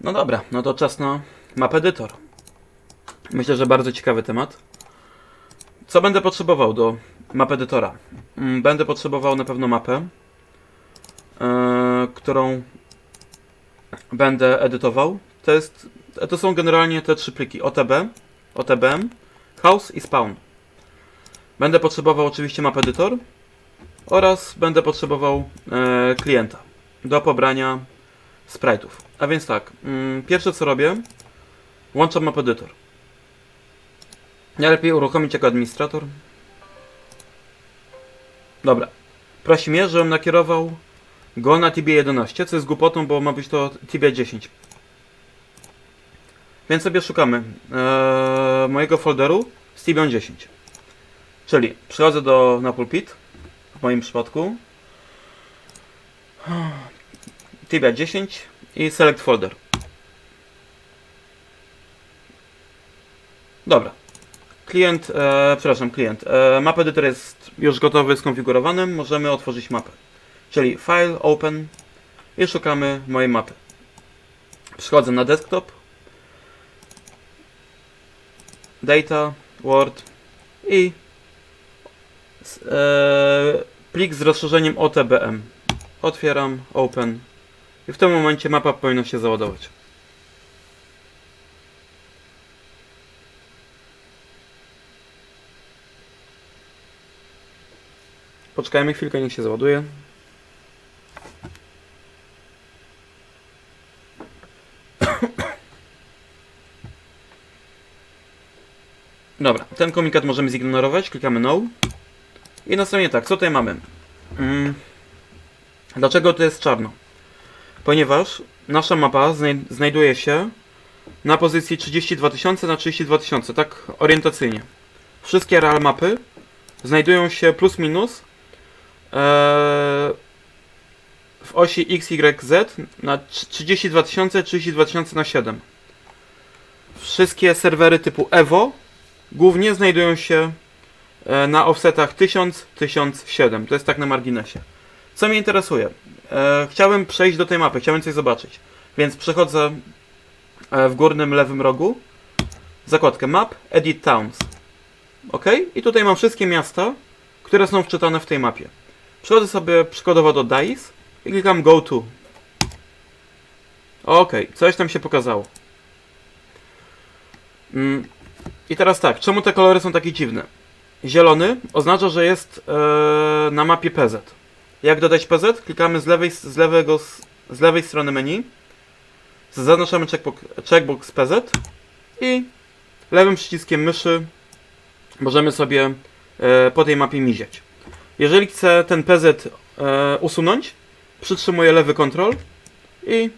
No dobra, no to czas na map edytor. Myślę, że bardzo ciekawy temat. Co będę potrzebował do map edytora? Mm, Będę potrzebował na pewno mapę, e, którą będę edytował. To, jest, to są generalnie te trzy pliki OTB, OTBM, House i Spawn. Będę potrzebował oczywiście map edytor oraz będę potrzebował e, klienta do pobrania sprite'ów. A więc tak, mm, pierwsze co robię, włączam map edytor. Najlepiej uruchomić jako administrator. Dobra. Prosi mnie, żebym nakierował go na Tibie 11, co jest głupotą, bo ma być to Tibia 10. Więc sobie szukamy e, mojego folderu z Tibią 10. Czyli przychodzę do na pulpit, w moim przypadku. Tibia 10 i select folder. Dobra. Klient, e, przepraszam, klient. E, map editor jest już gotowy, skonfigurowany. Możemy otworzyć mapę. Czyli file, open i szukamy mojej mapy. Przychodzę na desktop. Data, Word i e, plik z rozszerzeniem OTBM. Otwieram, open i w tym momencie mapa powinna się załadować. Poczekajmy chwilkę, niech się załaduje. Dobra, ten komunikat możemy zignorować, klikamy No. I następnie tak, co tutaj mamy? Mm. Dlaczego to jest czarno? Ponieważ nasza mapa znaj znajduje się na pozycji 32 000 na 32 000, tak orientacyjnie. Wszystkie real mapy znajdują się plus minus e, w osi x, y, z na 32 000, 32 000 na 7. Wszystkie serwery typu Evo głównie znajdują się e, na offsetach 1000, 1007. To jest tak na marginesie. Co mnie interesuje? E, chciałem przejść do tej mapy, chciałem coś zobaczyć. Więc przechodzę e, w górnym lewym rogu, zakładkę Map, Edit Towns. OK? I tutaj mam wszystkie miasta, które są wczytane w tej mapie. Przechodzę sobie przykładowo do DICE i klikam Go To. OK, coś tam się pokazało. Mm. I teraz tak, czemu te kolory są takie dziwne? Zielony oznacza, że jest e, na mapie PZ. Jak dodać PZ? Klikamy z lewej, z lewego, z lewej strony menu. Zaznaczamy checkbox, checkbox PZ i lewym przyciskiem myszy możemy sobie e, po tej mapie miziać. Jeżeli chcę ten PZ e, usunąć, przytrzymuję lewy kontrol i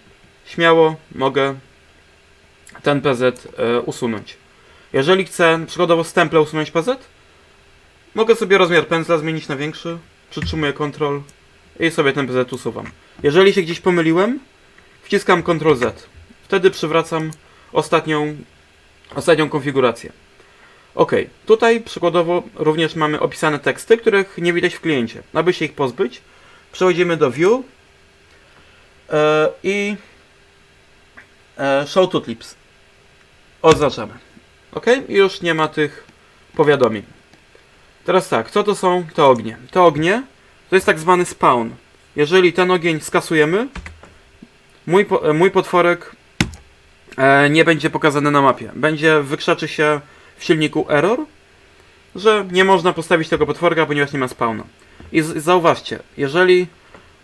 śmiało mogę ten PZ e, usunąć. Jeżeli chcę przykładowo z usunąć PZ, mogę sobie rozmiar pędzla zmienić na większy, przytrzymuję Ctrl i sobie ten PZ usuwam. Jeżeli się gdzieś pomyliłem, wciskam Ctrl Z. Wtedy przywracam ostatnią, ostatnią konfigurację. Ok, tutaj przykładowo również mamy opisane teksty, których nie widać w kliencie. Aby się ich pozbyć, przechodzimy do View e, i e, Show to Clips. Oznaczamy. Ok, i już nie ma tych powiadomień. Teraz tak, co to są te ognie? Te ognie to jest tak zwany spawn. Jeżeli ten ogień skasujemy, mój, po, mój potworek e, nie będzie pokazany na mapie. Będzie, wykrzaczy się w silniku error, że nie można postawić tego potworka, ponieważ nie ma spawna. I z, zauważcie, jeżeli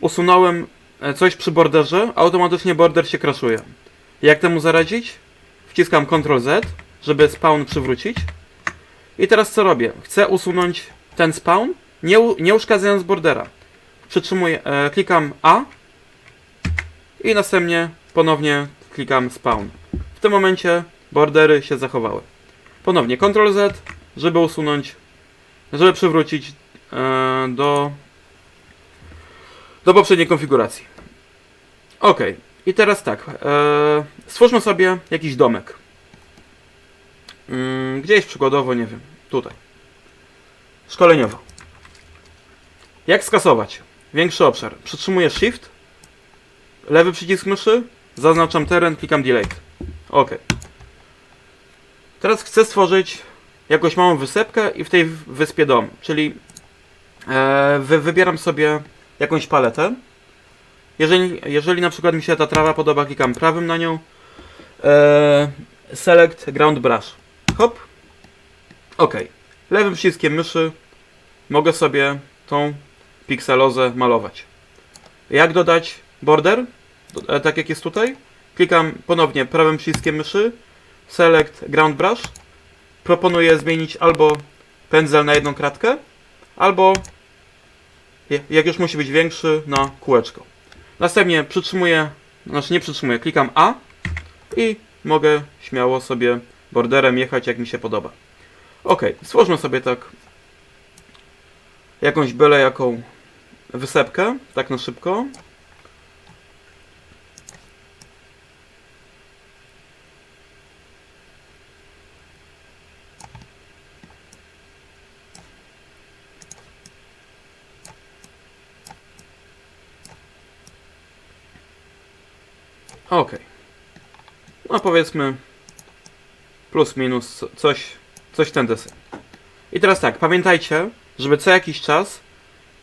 usunąłem e, coś przy borderze, automatycznie border się crashuje. Jak temu zaradzić? Wciskam Ctrl Z, żeby spawn przywrócić. I teraz co robię? Chcę usunąć ten spawn, nie, nie uszkadzając bordera. Przytrzymuję, e, klikam A i następnie ponownie klikam spawn. W tym momencie bordery się zachowały. Ponownie Ctrl Z, żeby usunąć, żeby przywrócić e, do, do poprzedniej konfiguracji. Ok, i teraz tak, e, stwórzmy sobie jakiś domek. Mm, gdzieś przykładowo, nie wiem, tutaj. Szkoleniowo. Jak skasować? Większy obszar. Przytrzymuję Shift, lewy przycisk myszy zaznaczam teren, klikam delete. OK. Teraz chcę stworzyć jakąś małą wysepkę i w tej wyspie dom, czyli e, wy, wybieram sobie jakąś paletę. Jeżeli, jeżeli na przykład mi się ta trawa podoba, klikam prawym na nią. E, select ground brush. Hop. OK. Lewym przyciskiem myszy mogę sobie tą pikselozę malować. Jak dodać border? E, Tak jak jest tutaj. Klikam ponownie prawym przyciskiem myszy. Select ground brush. Proponuję zmienić albo pędzel na jedną kratkę, albo jak już musi być większy, na kółeczko. Następnie przytrzymuję, znaczy nie przytrzymuję, klikam A i mogę śmiało sobie borderem jechać jak mi się podoba. Ok, stwórzmy sobie tak jakąś byle jaką wysepkę, tak na szybko. Ok. No powiedzmy plus minus co- coś, coś ten deseń. I teraz tak, pamiętajcie, żeby co jakiś czas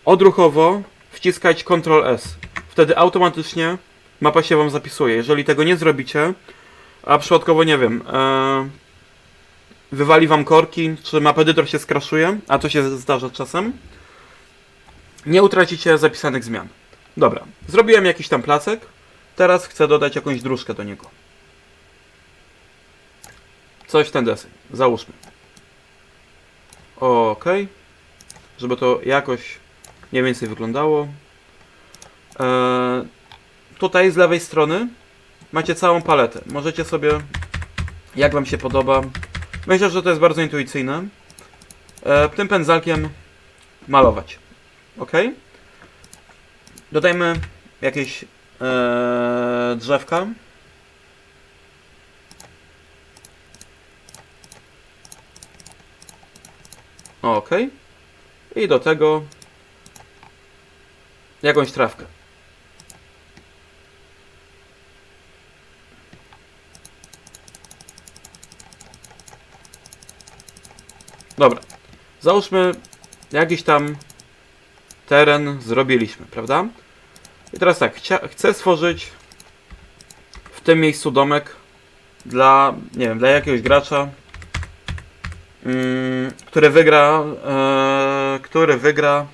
odruchowo wciskać Ctrl S. Wtedy automatycznie mapa się wam zapisuje. Jeżeli tego nie zrobicie, a przypadkowo nie wiem, e, wywali wam korki, czy map edytor się skraszuje, a to się zdarza czasem, nie utracicie zapisanych zmian. Dobra, zrobiłem jakiś tam placek, teraz chcę dodać jakąś dróżkę do niego. Coś ten deseń, załóżmy. Ok, żeby to jakoś mniej więcej wyglądało. Eee, tutaj z lewej strony macie całą paletę. Możecie sobie, jak Wam się podoba, myślę, że to jest bardzo intuicyjne, eee, tym pędzelkiem malować. Ok? Dodajmy jakieś eee, drzewka. Ok. I do tego jakąś trawkę. Dobra. Załóżmy jakiś tam teren zrobiliśmy, prawda? I teraz tak, chcę stworzyć w tym miejscu domek dla, nie wiem, dla jakiegoś gracza, który wygra, e, który wygra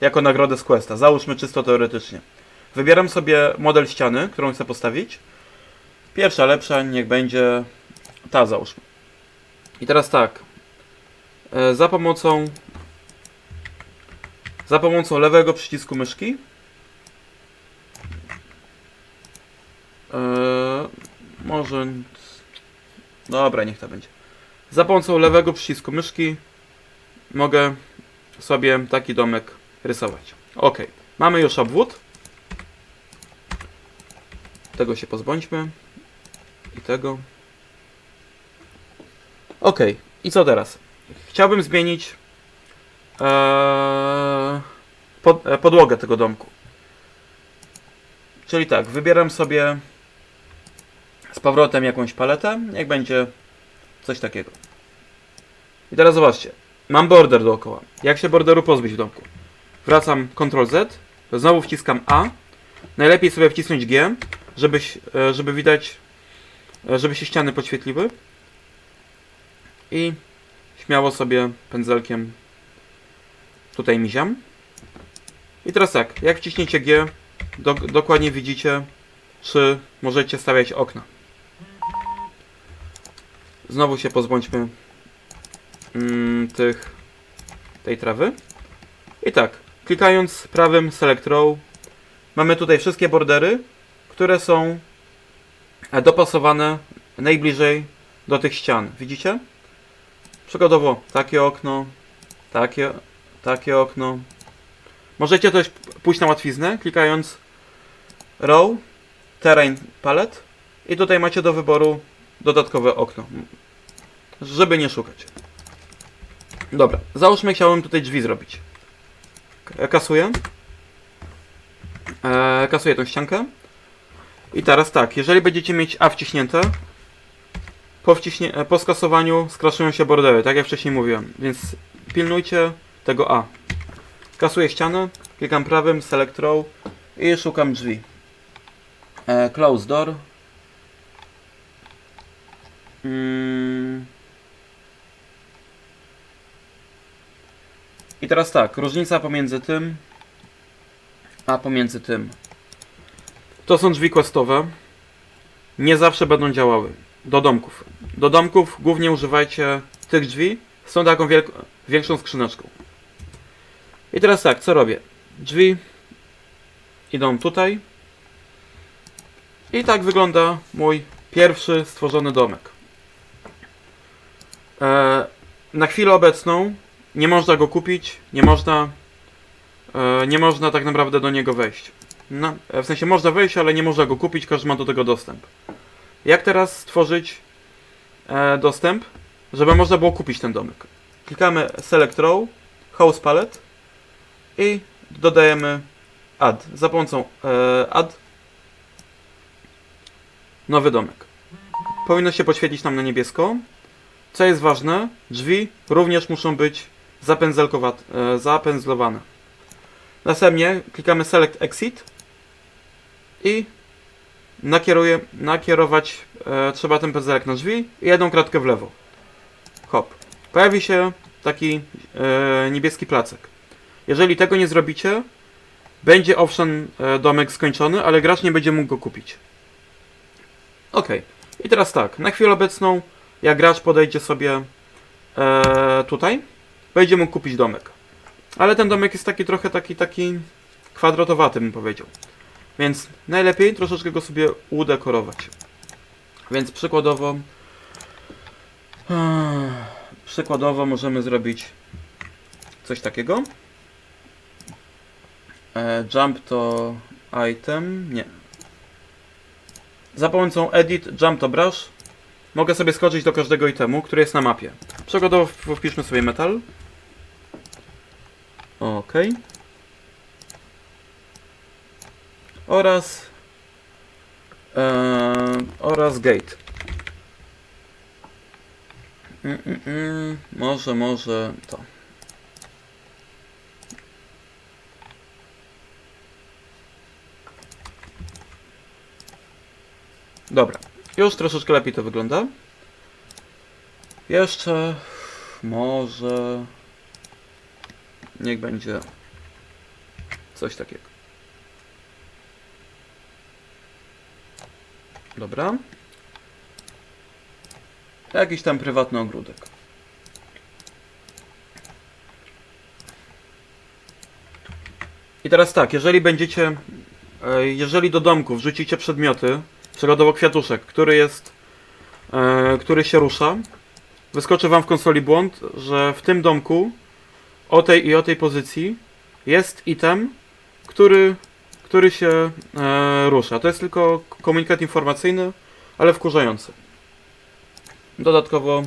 jako nagrodę z Questa. Załóżmy czysto teoretycznie. Wybieram sobie model ściany, którą chcę postawić. Pierwsza lepsza, niech będzie ta załóżmy. I teraz tak. E, za pomocą za pomocą lewego przycisku myszki e, może dobra, niech to będzie. Za pomocą lewego przycisku myszki mogę sobie taki domek rysować. Ok, mamy już obwód. Tego się pozbądźmy. I tego. Ok, i co teraz? Chciałbym zmienić eee, pod, e, podłogę tego domku. Czyli tak, wybieram sobie z powrotem jakąś paletę, jak będzie coś takiego. I teraz zobaczcie, mam border dookoła. Jak się borderu pozbyć w domku? Wracam Ctrl Z, znowu wciskam A. Najlepiej sobie wcisnąć G, żebyś, e, żeby widać, e, żeby się ściany podświetliły. I śmiało sobie pędzelkiem tutaj miziam. I teraz tak, jak wciśniecie G, do, dokładnie widzicie, czy możecie stawiać okna. Znowu się pozbądźmy mm, tych, tej trawy. I tak, klikając prawym Select Row, mamy tutaj wszystkie bordery, które są e, dopasowane najbliżej do tych ścian. Widzicie? Przykładowo takie okno, takie, takie okno. Możecie też pójść na łatwiznę, klikając Row, Terrain Palette i tutaj macie do wyboru dodatkowe okno, żeby nie szukać. Dobra, załóżmy chciałem tutaj drzwi zrobić. K- Kasuję. E, kasuję tą ściankę. I teraz tak, jeżeli będziecie mieć A wciśnięte, po, wciśnie, e, po skasowaniu skraszują się bordery, tak jak wcześniej mówiłem, więc pilnujcie tego A. Kasuję ścianę, klikam prawym, select row i szukam drzwi. E, close door. Mm. I teraz tak, różnica pomiędzy tym a pomiędzy tym. To są drzwi questowe. Nie zawsze będą działały. Do domków. Do domków głównie używajcie tych drzwi tą taką większą skrzyneczką. I teraz tak, co robię? Drzwi idą tutaj. I tak wygląda mój pierwszy stworzony domek. E, na chwilę obecną nie można go kupić, nie można, e, nie można tak naprawdę do niego wejść. No, e, w sensie można wejść, ale nie można go kupić, każdy ma do tego dostęp. Jak teraz stworzyć e, dostęp, żeby można było kupić ten domek? Klikamy Select Row, House Palette i dodajemy Add. Za pomocą Add nowy domek. Powinno się poświecić nam na niebiesko. Co jest ważne, drzwi również muszą być zapędzlowane. Następnie klikamy Select Exit i nakieruje, nakierować e, trzeba ten pędzelek na drzwi i jedną kratkę w lewo. Hop. Pojawi się taki e, niebieski placek. Jeżeli tego nie zrobicie, będzie owszem e, domek skończony, ale gracz nie będzie mógł go kupić. Ok. I teraz tak, na chwilę obecną, jak gracz podejdzie sobie e, tutaj, będzie mógł kupić domek. Ale ten domek jest taki trochę taki, taki kwadratowaty, bym powiedział. Więc najlepiej troszeczkę go sobie udekorować. Więc przykładowo przykładowo możemy zrobić coś takiego. E, jump to item, nie. Za pomocą edit jump to brush mogę sobie skoczyć do każdego itemu, który jest na mapie. Przykładowo wpiszmy sobie metal. Ok. Oraz e, oraz gate. Mm, mm. Może, może to. Dobra, już troszeczkę lepiej to wygląda. Jeszcze może niech będzie coś takiego. Dobra. Jakiś tam prywatny ogródek. I teraz tak, jeżeli będziecie, e, jeżeli do domku wrzucicie przedmioty, przykładowo kwiatuszek, który jest, e, który się rusza, wyskoczy wam w konsoli błąd, że w tym domku o tej i o tej pozycji jest item, który, który się e, rusza. To jest tylko komunikat informacyjny, ale wkurzający. Dodatkowo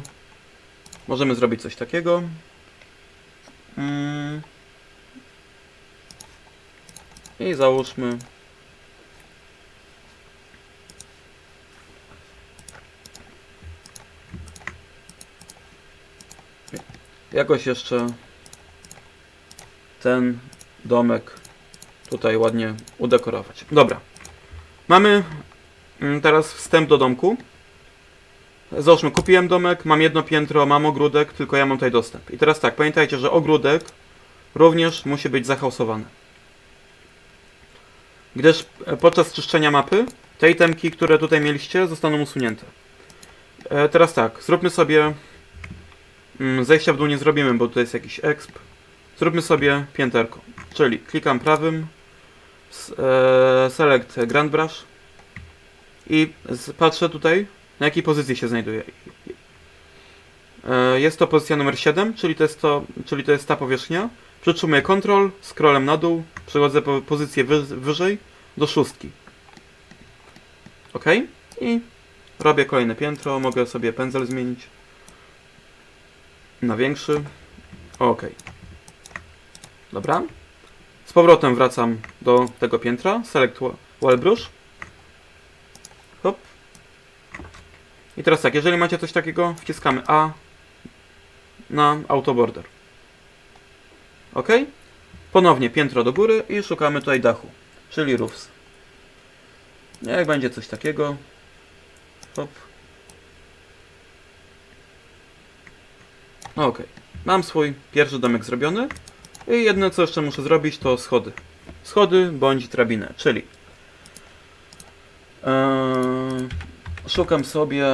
możemy zrobić coś takiego. Mm. I załóżmy. Jakoś jeszcze ten domek tutaj ładnie udekorować. Dobra. Mamy mm, teraz wstęp do domku. Załóżmy, kupiłem domek, mam jedno piętro, mam ogródek, tylko ja mam tutaj dostęp. I teraz tak, pamiętajcie, że ogródek również musi być zahausowany. Gdyż e, podczas czyszczenia mapy te itemki, które tutaj mieliście, zostaną usunięte. E, teraz tak, zróbmy sobie... Mm, zejścia w dół nie zrobimy, bo tutaj jest jakiś exp. Zróbmy sobie pięterko. Czyli klikam prawym, e, select Grand Brush i patrzę tutaj, na jakiej pozycji się znajduje. Jest to pozycja numer 7, czyli to jest, to, czyli to jest ta powierzchnia. Przytrzymuję Ctrl, scrollem na dół, przechodzę po pozycję wy, wyżej do szóstki. Ok? I robię kolejne piętro, mogę sobie pędzel zmienić na większy. Ok. Dobra. Z powrotem wracam do tego piętra, select wa- wall brush I teraz tak, jeżeli macie coś takiego, wciskamy A na autoborder. OK? Ponownie piętro do góry i szukamy tutaj dachu, czyli roofs. Jak będzie coś takiego. Hop. Ok. Mam swój pierwszy domek zrobiony. I jedno co jeszcze muszę zrobić to schody. Schody bądź drabinę, czyli Eee, szukam sobie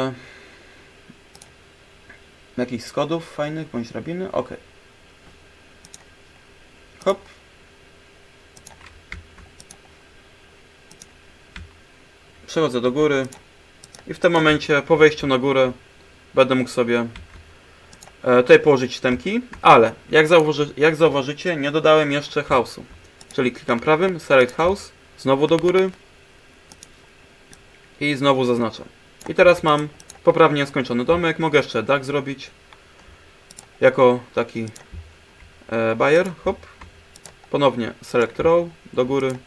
jakichś schodów fajnych bądź drabiny. Ok. Hop. Przechodzę do góry i w tym momencie po wejściu na górę będę mógł sobie tutaj położyć temki, ale jak, zauważy, jak zauważycie nie dodałem jeszcze house'u. Czyli klikam prawym, select house, znowu do góry i znowu zaznaczam. I teraz mam poprawnie skończony domek, mogę jeszcze dach zrobić jako taki e, bajer, hop. Ponownie select row do góry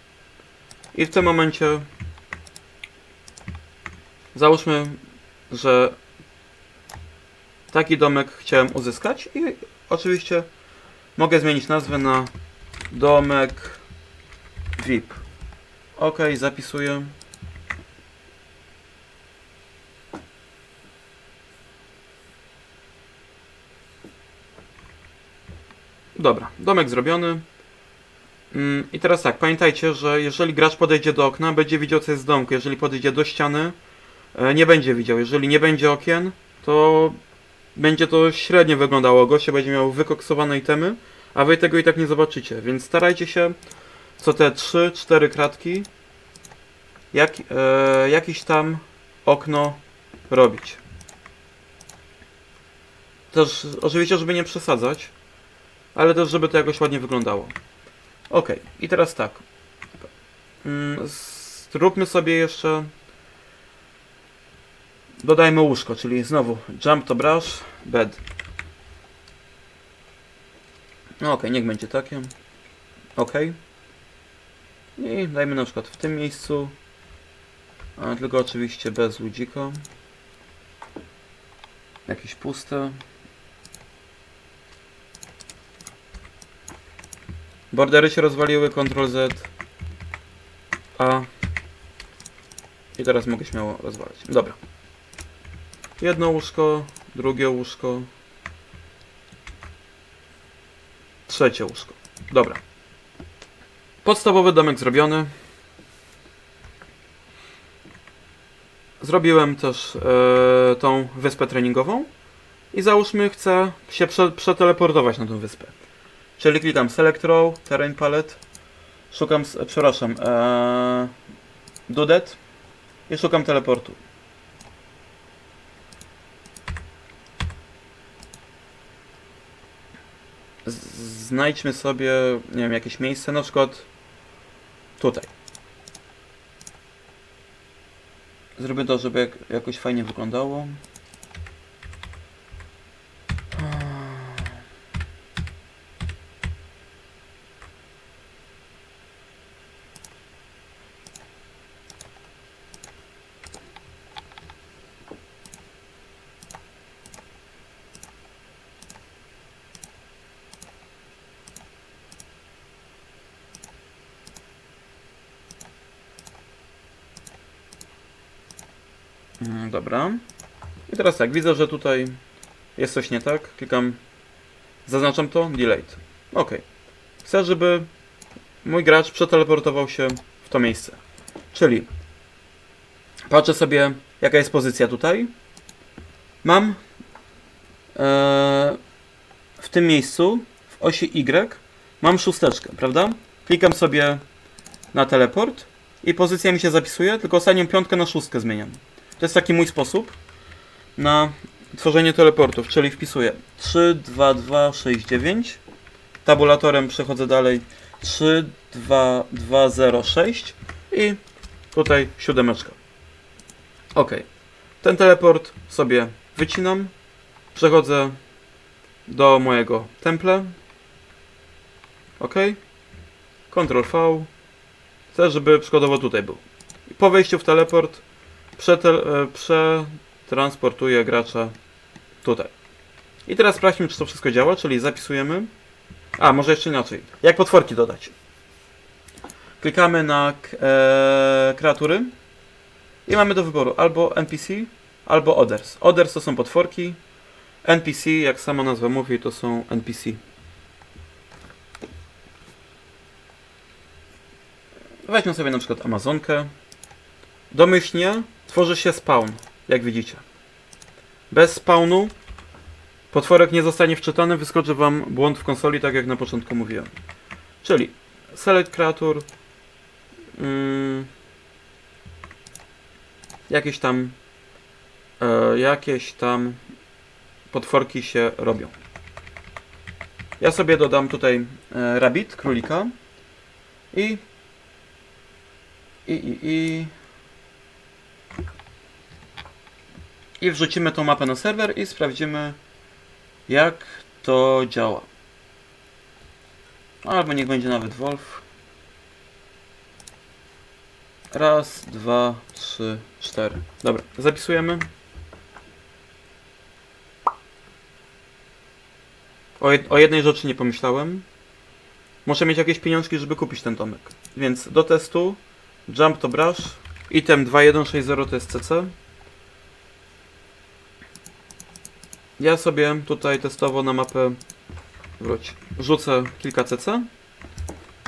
i w tym momencie załóżmy, że taki domek chciałem uzyskać i oczywiście mogę zmienić nazwę na domek VIP. Ok, zapisuję. Dobra, domek zrobiony. Mm, I teraz tak, pamiętajcie, że jeżeli gracz podejdzie do okna, będzie widział co jest w domku. Jeżeli podejdzie do ściany, e, nie będzie widział. Jeżeli nie będzie okien, to będzie to średnio wyglądało. Goście będzie miał wykoksowane itemy, a wy tego i tak nie zobaczycie. Więc starajcie się co te 3-4 kratki jak, e, jakieś tam okno robić. Też oczywiście, żeby nie przesadzać, ale też żeby to jakoś ładnie wyglądało. Ok, i teraz tak. Mm, Zróbmy sobie jeszcze. Dodajmy łóżko, czyli znowu jump to brush, bed. No ok, niech będzie takie. Ok. I dajmy na przykład w tym miejscu. A, tylko oczywiście bez ludzika. Jakieś puste. Bordery się rozwaliły, Ctrl Z. A. I teraz mogę śmiało rozwalać. Dobra. Jedno łóżko, drugie łóżko. Trzecie łóżko. Dobra. Podstawowy domek zrobiony. Zrobiłem też e, tą wyspę treningową. I załóżmy, chcę się prze, przeteleportować na tą wyspę. Czyli klikam Select Row, Terrain Palette. Szukam, przepraszam, ee, That. I szukam teleportu. Znajdźmy sobie, nie wiem, jakieś miejsce, na przykład tutaj. Zrobię to, żeby jak, jakoś fajnie wyglądało. Dobra. I teraz tak, widzę, że tutaj jest coś nie tak. Klikam, zaznaczam to, delete. Ok. Chcę, żeby mój gracz przeteleportował się w to miejsce. Czyli patrzę sobie, jaka jest pozycja tutaj. Mam e, w tym miejscu, w osi Y, mam szósteczkę, prawda? Klikam sobie na teleport i pozycja mi się zapisuje, tylko ostatnią piątkę na szóstkę zmieniam. To jest taki mój sposób na tworzenie teleportów, czyli wpisuję 3, 2, 2, 6, 9. Tabulatorem przechodzę dalej 3, 2, 2, 0, 6 i tutaj siódemeczka. Ok. Ten teleport sobie wycinam. Przechodzę do mojego temple. Ok. Ctrl V. Chcę, żeby przykładowo tutaj był. Po wejściu w teleport e, transportuje gracza tutaj. I teraz sprawdźmy, czy to wszystko działa, czyli zapisujemy. A, może jeszcze inaczej. Jak potworki dodać? Klikamy na e, kreatury i mamy do wyboru albo NPC, albo Others. Others to są potworki, NPC, jak sama nazwa mówi, to są NPC. Weźmy sobie na przykład Amazonkę. Domyślnie tworzy się spawn, jak widzicie. Bez spawnu potworek nie zostanie wczytany, wyskoczy Wam błąd w konsoli, tak jak na początku mówiłem. Czyli select creature, mm, jakieś tam e, jakieś tam potworki się robią. Ja sobie dodam tutaj e, rabbit, królika i i, i, i i wrzucimy tą mapę na serwer i sprawdzimy jak to działa. Albo niech będzie nawet Wolf. Raz, dwa, trzy, cztery. Dobra, zapisujemy. O, jed o jednej rzeczy nie pomyślałem. Muszę mieć jakieś pieniążki, żeby kupić ten domek. Więc do testu Jump to brush. Item 2160 to jest CC. Ja sobie tutaj testowo na mapę wróć. Rzucę kilka CC.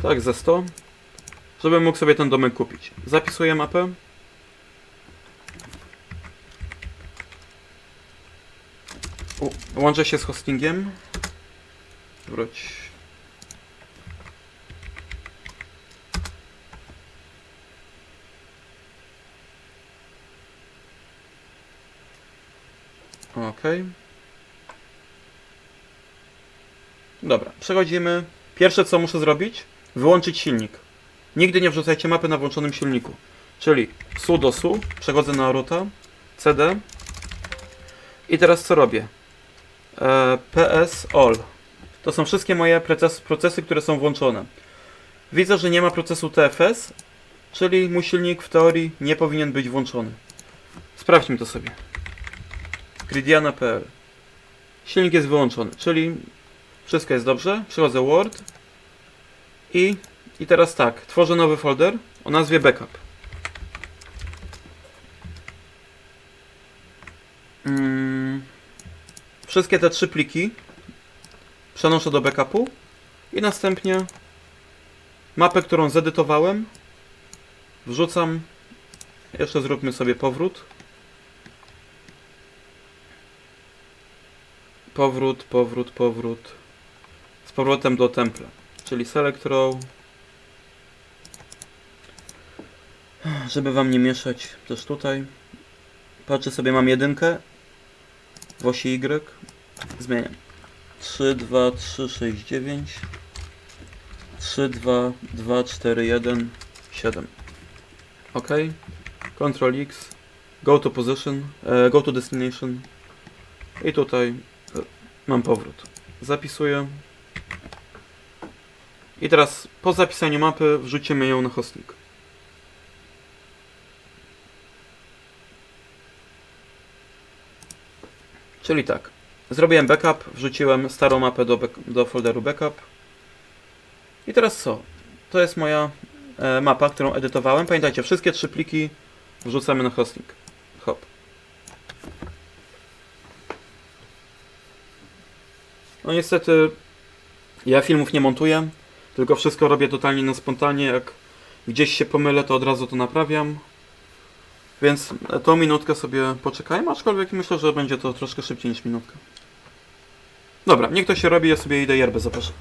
Tak, ze 100. Żebym mógł sobie ten domek kupić. Zapisuję mapę. U, łączę się z hostingiem. Wróć. Okej. Dobra, przechodzimy. Pierwsze co muszę zrobić, wyłączyć silnik. Nigdy nie wrzucajcie mapy na włączonym silniku. Czyli sudo su, przechodzę na ruta, cd. I teraz co robię? E, ps all. To są wszystkie moje proces, procesy, które są włączone. Widzę, że nie ma procesu TFS, czyli mój silnik w teorii nie powinien być włączony. Sprawdźmy to sobie. Gridiana.pl Silnik jest wyłączony, czyli wszystko jest dobrze. Przechodzę Word i, i teraz tak, tworzę nowy folder o nazwie backup. Mm, wszystkie te trzy pliki przenoszę do backupu i następnie mapę, którą zedytowałem wrzucam. Jeszcze zróbmy sobie powrót. powrót, powrót, powrót powrotem do temple, czyli select row żeby wam nie mieszać też tutaj. Patrzę sobie mam jedynkę w osi Y zmieniam. 3, 2, 3, 6, 9 3, 2, 2, 4, 1 7 ok Ctrl X go to position e, go to destination. I tutaj Mam powrót. Zapisuję. I teraz po zapisaniu mapy wrzucimy ją na hostnik. Czyli tak. Zrobiłem backup, wrzuciłem starą mapę do, do folderu backup. I teraz co? To jest moja e, mapa, którą edytowałem. Pamiętajcie, wszystkie trzy pliki wrzucamy na hostnik. Hop. No niestety ja filmów nie montuję, tylko wszystko robię totalnie na spontanie. Jak gdzieś się pomylę, to od razu to naprawiam. Więc tą minutkę sobie poczekajmy, aczkolwiek myślę, że będzie to troszkę szybciej niż minutka. Dobra, niech to się robi, ja sobie idę yerbę zaproszę.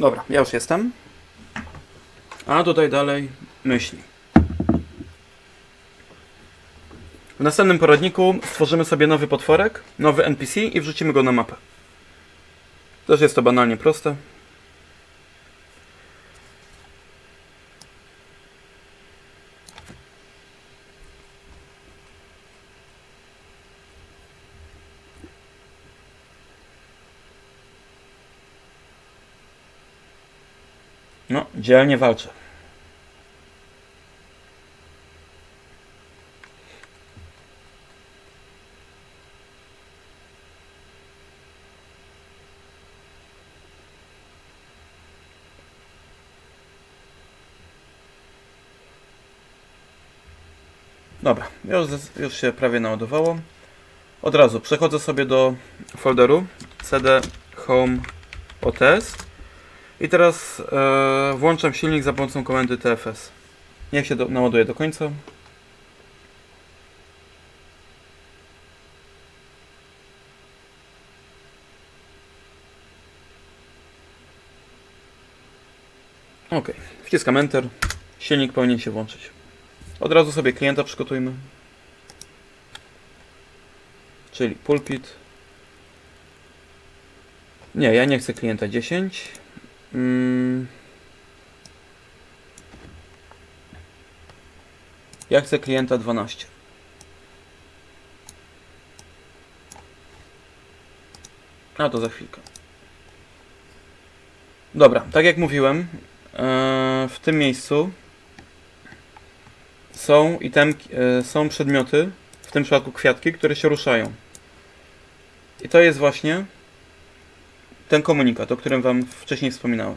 Dobra, ja już jestem. A tutaj dalej myśli. W następnym poradniku stworzymy sobie nowy potworek, nowy NPC i wrzucimy go na mapę. Też jest to banalnie proste. No, dzielnie walczę. Dobra, już, już się prawie naładowało. Od razu przechodzę sobie do folderu cd home ots i teraz e, włączam silnik za pomocą komendy tfs. Niech się do, naładuje do końca. Ok, wciskam Enter. Silnik powinien się włączyć. Od razu sobie klienta przygotujmy. Czyli pulpit. Nie, ja nie chcę klienta 10. Mm. Ja chcę klienta 12. A to za chwilkę. Dobra, tak jak mówiłem, e, w tym miejscu są itemki, e, są przedmioty, w tym przypadku kwiatki, które się ruszają. I to jest właśnie ten komunikat, o którym Wam wcześniej wspominałem.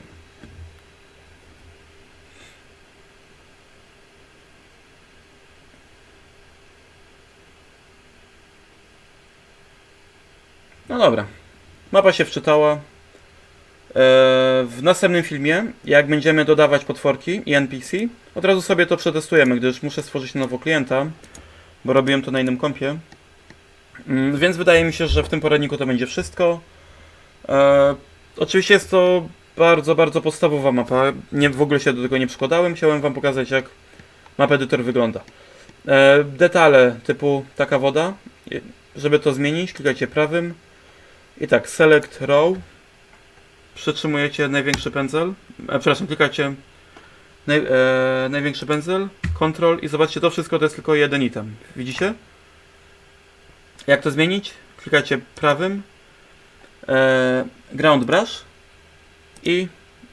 No dobra. Mapa się wczytała. E, W następnym filmie, jak będziemy dodawać potworki i NPC, od razu sobie to przetestujemy, gdyż muszę stworzyć nowo klienta, bo robiłem to na innym kompie. Mm, Więc wydaje mi się, że w tym poradniku to będzie wszystko. E, oczywiście jest to bardzo, bardzo podstawowa mapa. Nie, w ogóle się do tego nie przykładałem. Chciałem Wam pokazać, jak map editor wygląda. E, detale typu taka woda. Żeby to zmienić, klikajcie prawym. I tak, select row. Przytrzymujecie największy pędzel. E, przepraszam, klikacie naj, e, największy pędzel, control i zobaczcie, to wszystko to jest tylko jeden item. Widzicie? Jak to zmienić? Klikacie prawym ground brush i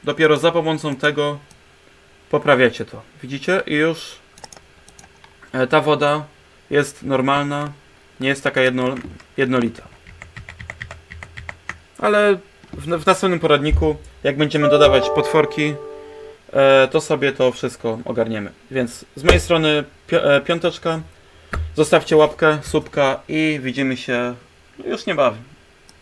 dopiero za pomocą tego poprawiacie to. Widzicie? I już e, ta woda jest normalna, nie jest taka jedno, jednolita. Ale w, w następnym poradniku, jak będziemy dodawać potworki, e, to sobie to wszystko ogarniemy. Więc z mojej strony pi- e, piąteczka. Zostawcie łapkę, subka i widzimy się już niebawem.